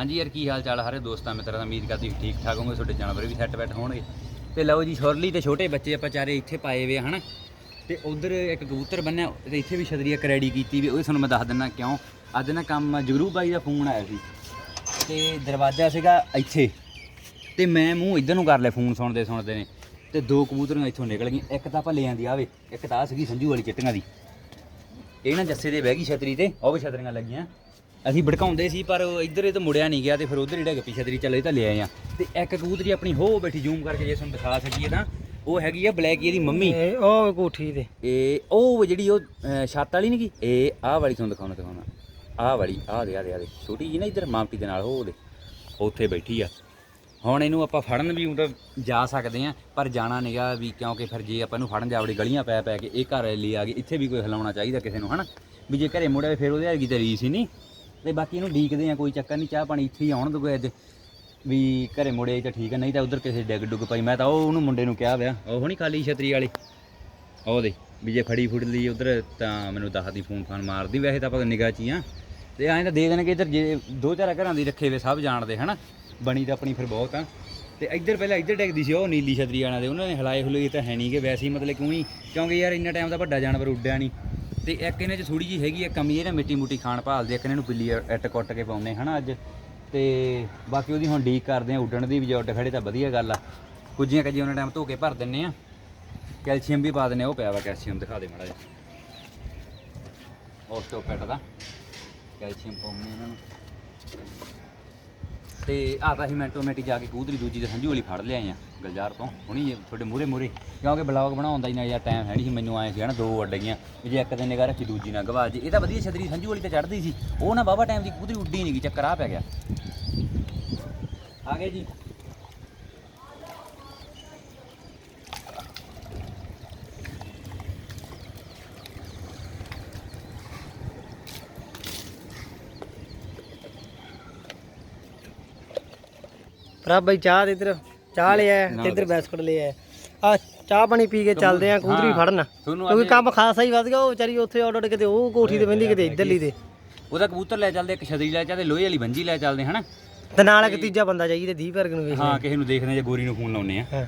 ਹਾਂਜੀ ਯਾਰ, ਕੀ ਹਾਲ ਚਾਲ ਸਾਰੇ ਦੋਸਤਾਂ, ਮਿੱਤਰਾਂ ਦਾ? ਉਮੀਦ ਕਰਦੀ ਠੀਕ ਠਾਕ ਹੋਵੋਗੇ, ਤੁਹਾਡੇ ਜਾਨਵਰ ਵੀ ਸੈੱਟ ਬੈਠ ਹੋਣਗੇ। ਤੇ ਲਓ ਜੀ ਛੋਰਲੀ ਤੇ ਛੋਟੇ ਬੱਚੇ ਆਪਾਂ ਚਾਰੇ ਇੱਥੇ ਪਾਏ ਵੇ ਆ, ਹਨਾ? ਤੇ ਉਧਰ ਇੱਕ ਕਬੂਤਰ ਬੰਨਿਆ, ਤੇ ਇੱਥੇ ਵੀ ਛਤਰੀ ਇੱਕ ਰੈਡੀ ਕੀਤੀ ਵੀ, ਉਹ ਤੁਹਾਨੂੰ ਮੈਂ ਦੱਸ ਦਿੰਦਾ ਕਿਉਂ? ਅੱਜ ਨਾ ਕੰਮ ਜਗਰੂ ਬਾਈ ਦਾ ਫੋਨ ਆਇਆ ਸੀ। ਤੇ ਦਰਵਾਜ਼ਾ ਸੀਗਾ ਇੱਥੇ। ਤੇ ਮੈਂ ਮੂੰਹ ਇੱਧਰ ਨੂੰ ਕਰ ਲਿਆ ਫੋਨ ਸੁਣਦੇ ਸੁਣਦੇ ਨੇ। ਤੇ ਦੋ ਕਬੂਤਰੀਆਂ ਇੱਥੋਂ ਨਿਕਲ ਗਈਆਂ, ਇੱਕ ਤਾਂ ਆਪਾਂ ਲੈ ਆਂਦੀ ਆਵੇ ਇੱਕ ਤਾਂ ਆਹ ਸੀਗੀ ਸੰਜੂ ਵਾਲੀ ਚਿੱਟੀਆਂ ਦੀ। ਇਹ ਨਾ ਜੱਸੇ ਦੇ ਬਹਿ ਗਈ ਛਤਰੀ ਤੇ, ਉਹ ਵੀ ਛਤਰੀਆਂ ਲੱਗੀਆਂ। ਅਸੀਂ ਭੜਕਾਉਂਦੇ ਸੀ ਪਰ ਇੱਧਰ ਇਹ ਤਾਂ ਮੁੜਿਆ ਨਹੀਂ ਗਿਆ ਤੇ ਫਿਰ ਉਧਰ ਹੀ ਡਿੱਗ ਪਈ ਛਤਰੀ ਚੱਲੇ ਤਾਂ ਲੈ ਆਏ ਆ। ਤੇ ਇੱਕ ਕਬੂਤਰੀ ਆਪਣੀ ਹੋ ਬੈਠੀ ਜ਼ੂਮ ਕਰਕੇ ਜੇ ਤੁਹਾਨੂੰ ਦਿਖਾ ਸਕੀਏ ਤਾਂ ਉਹ ਹੈਗੀ ਆ ਬਲੈਕ ਇਹਦੀ ਮੰਮੀ। ਇਹ ਉਹ ਕੋਠੀ ਤੇ। ਇਹ ਉਹ ਜਿਹੜੀ ਉਹ ਅਹ, ਛੱਤ ਵਾਲੀ ਨਹੀਂ ਗੀ? ਇਹ ਆਹ ਵਾਲੀ ਤੁਹਾਨੂੰ ਦਿਖਾਉਣਾ ਦਿਖਾਉਣਾ। ਆਹ ਵਾਲੀ ਆਹ ਦੇ ਆਹ ਦੇ ਆਹ ਦੇ। ਛੋਟੀ ਜੀ ਨਾ ਇੱਧਰ ਮਾਮਟੀ ਦੇ ਨਾਲ ਉਹ ਉਹਦੇ ਉੱਥੇ ਬੈਠੀ ਆ। ਹੁਣ ਇਹਨੂੰ ਆਪਾਂ ਫੜਨ ਵੀ ਉਧਰ ਜਾ ਸਕਦੇ ਆ ਪਰ ਜਾਣਾ ਨਹੀਂਗਾ ਵੀ ਕਿਉਂਕਿ ਫਿਰ ਜੇ ਆਪਾਂ ਇਹਨੂੰ ਫੜਨ ਜਾਵੜੇ ਗਲੀਆਂ ਪੈ ਪੈ ਕੇ ਇਹ ਘਰ ਲਈ ਆ ਗਈ ਇੱਥੇ ਵੀ ਕੋਈ ਹਿਲਾਉਣਾ ਚਾਹੀਦਾ ਕਿਸੇ ਨੂੰ ਹਨਾ? ਵੀ ਜੇ ਘਰੇ ਮੁੜਿਆ ਫਿਰ ਉਹਦੇ ਵਰਗੀ ਤਾਂ ਰੀਸ ਹੀ ਨਹੀਂ। ਤੇ ਬਾਕੀ ਇਹਨੂੰ ਡੀਕਦੇ ਆ, ਕੋਈ ਚੱਕਰ ਨਹੀਂ, ਚਾਹ ਪਾਣੀ ਇੱਥੇ ਹੀ ਆਉਣ ਦੋ ਅੱਜ ਵੀ ਘਰੇ ਮੁੜੇ ਤਾਂ ਠੀਕ ਹੈ ਨਹੀਂ ਤਾਂ ਉਧਰ ਕਿਸੇ ਡਿੱਗ ਡੁੱਗ ਪਈ। ਮੈਂ ਤਾਂ ਉਹ ਉਹਨੂੰ ਮੁੰਡੇ ਨੂੰ ਕਿਹਾ ਵਿਆ ਉਹ ਨਹੀਂ ਖਾਲੀ ਛਤਰੀ ਵਾਲੀ। ਉਹ ਦੇ, ਵੀ ਜੇ ਫੜੀ ਫੁੜ ਲਈ ਉਧਰ ਤਾਂ ਮੈਨੂੰ ਦੱਸਦੀ ਫੋਨ ਫਾਨ ਮਾਰਦੀ। ਵੈਸੇ ਤਾਂ ਆਪਾਂ ਨਿਗਾਹ ਚ ਹੀ ਆ। ਤੇ ਐਂ ਤਾਂ ਦੇ ਦੇਣਗੇ ਇੱਧਰ, ਜੇ ਦੋ ਚਾਰ ਘਰਾਂ ਦੀ ਰੱਖੇ ਵੇ ਸਭ ਜਾਣਦੇ, ਹਨਾ? ਬਣੀ ਤਾਂ ਆਪਣੀ ਫਿਰ ਬਹੁਤ ਆ। ਤੇ ਇੱਧਰ ਪਹਿਲਾਂ ਇੱਧਰ ਡਿੱਗਦੀ ਸੀ ਉਹ ਨੀਲੀ ਛਤਰੀ ਵਾਲਿਆਂ ਦੇ। ਉਹਨਾਂ ਨੇ ਹਲਾਏ ਹੁਲਾਏ ਤਾਂ ਹੈ ਨਹੀਂ ਕਿ ਵੈਸੇ ਹੀ ਮਤਲਬ ਕਿਉਂ ਹੀ? ਕਿਉਂਕਿ ਯਾਰ ਇੰਨਾ ਟਾਈਮ ਦਾ ਵੱਡਾ ਜਾਨਵਰ ਉੱਡਿਆ ਨਹੀਂ ਤੇ ਇੱਕ ਇਹਨਾਂ 'ਚ ਥੋੜੀ ਜੀ ਹੈਗੀ ਆ ਕਮੀ, ਇਹ ਨਾ ਮਿੱਟੀ ਮੁੱਟੀ ਖਾਣ ਭਾਲਦੇ ਇੱਕ ਇਹਨਾਂ ਨੂੰ ਬਿੱਲੀ ਇੱਟ ਕੁੱਟ ਕੇ ਪਾਉਂਦੇ ਹਨਾ ਅੱਜ। ਤੇ ਬਾਕੀ ਉਹਦੀ ਹੁਣ ਡੀਕ ਕਰਦੇ ਆ, ਉੱਡਣ ਦੀ ਵੀ ਜੇ ਉੱਡ ਖੜੇ ਤਾਂ ਵਧੀਆ ਗੱਲ ਆ। ਕੁਝੀਆਂ ਕੱਜੀਆਂ ਉਹਨਾਂ ਟਾਈਮ ਧੋ ਕੇ ਭਰ ਦਿੰਨੇ ਆ। ਕੈਲਸ਼ੀਅਮ ਵੀ ਪਾ ਦਿੰਨੇ ਆ, ਉਹ ਪਿਆ ਵਾ ਕੈਲਸ਼ੀਅਮ, ਦਿਖਾ ਦੇ ਮਾੜਾ ਜਿਹਾ। ਆਸਟੋਪੈਟ ਦਾ। ਕੈਲਸ਼ੀਅਮ ਪਾਉਂਦੇ ਇਹਨਾਂ ਨੂੰ। ਤੇ ਆ ਤਾਂ ਅਸੀਂ ਮੈਂਟੋਮੈਟਿਕ ਜਾ ਕੇ ਕੂਦਰੀ ਦੂਜੀ ਤੇ ਸੰਜੂ ਵਾਲੀ ਫੜ ਲਿਆਏ ਆ, ਗਲਜਾਰ ਤੋਂ। ਹੁਣੀ ਤੁਹਾਡੇ ਮੂਰੇ ਮੂਰੇ ਕਿਉਂਕਿ ਬਲੌਗ ਬਣਾਉਣ ਦਾ ਇੰਨਾ ਯਾਰ ਟਾਈਮ ਹੈ ਨਹੀਂ ਸੀ, ਮੈਨੂੰ ਆਏ ਸੀ, ਹਨਾ, ਦੋ ਉੱਡ ਗਈਆਂ। ਵੀ ਜੇ ਇੱਕ ਦਿਨ ਨਿਗਾਹ ਰੱਖੀ, ਦੂਜੀ ਨਾ ਗਵਾ ਜੇ। ਇਹ ਤਾਂ ਵਧੀਆ ਛਤਰੀ ਸੰਜੂ ਵਾਲੀ ਤੇ ਚੜਦੀ ਸੀ। ਉਹ ਨਾ ਬਾਬਾ ਟਾਈਮ ਦੀ ਕੂਦਰੀ ਉੱਡੀ ਨਹੀਂ ਗਈ, ਚੱਕਰ ਆ ਪੈ ਗਿਆ। ਆ ਗਏ ਜੀ। ਭਰਾ ਬਾਈ ਚਾਹ ਦੇ ਇੱਧਰ ਚਾਹ ਲਿਆ ਤੇ ਇੱਧਰ ਬਿਸਕੁਟ ਲਿਆ ਆ ਚਾਹ ਪਾਣੀ ਪੀ ਕੇ ਚੱਲਦੇ ਆ ਕੂਦਰੀ। ਫੜਨ। ਕਿਉਂਕਿ ਕੰਮ ਖਾਸਾ ਹੀ ਵੱਧ ਗਿਆ ਉਹ ਵਿਚਾਰੀ ਉੱਥੇ ਆਰਡਰ ਕਿਤੇ ਉਹ ਕੋਠੀ ਤੇ ਬੰਦੀ ਕਿਤੇ ਇੱਧਰਲੀ ਤੇ। ਉਹਦਾ ਕਬੂਤਰ ਲੈ ਚੱਲਦੇ ਇੱਕ ਛਤਰੀ ਲੈ ਚੱਲਦੇ ਲੋਹੇ ਵਾਲੀ ਬੰਜੀ ਲੈ ਚੱਲਦੇ ਹਨਾ? ਤੇ ਨਾਲ ਇੱਕ ਤੀਜਾ ਬੰਦਾ ਚਾਹੀਦਾ 20 ਵਰਗ ਨੂੰ ਵੇਖ ਹਾਂ ਕਿਸੇ ਨੂੰ ਦੇਖਦੇ ਜੇ ਗੋਰੀ ਨੂੰ ਫੋਨ ਲਾਉਨੇ ਆ ਹਾਂ।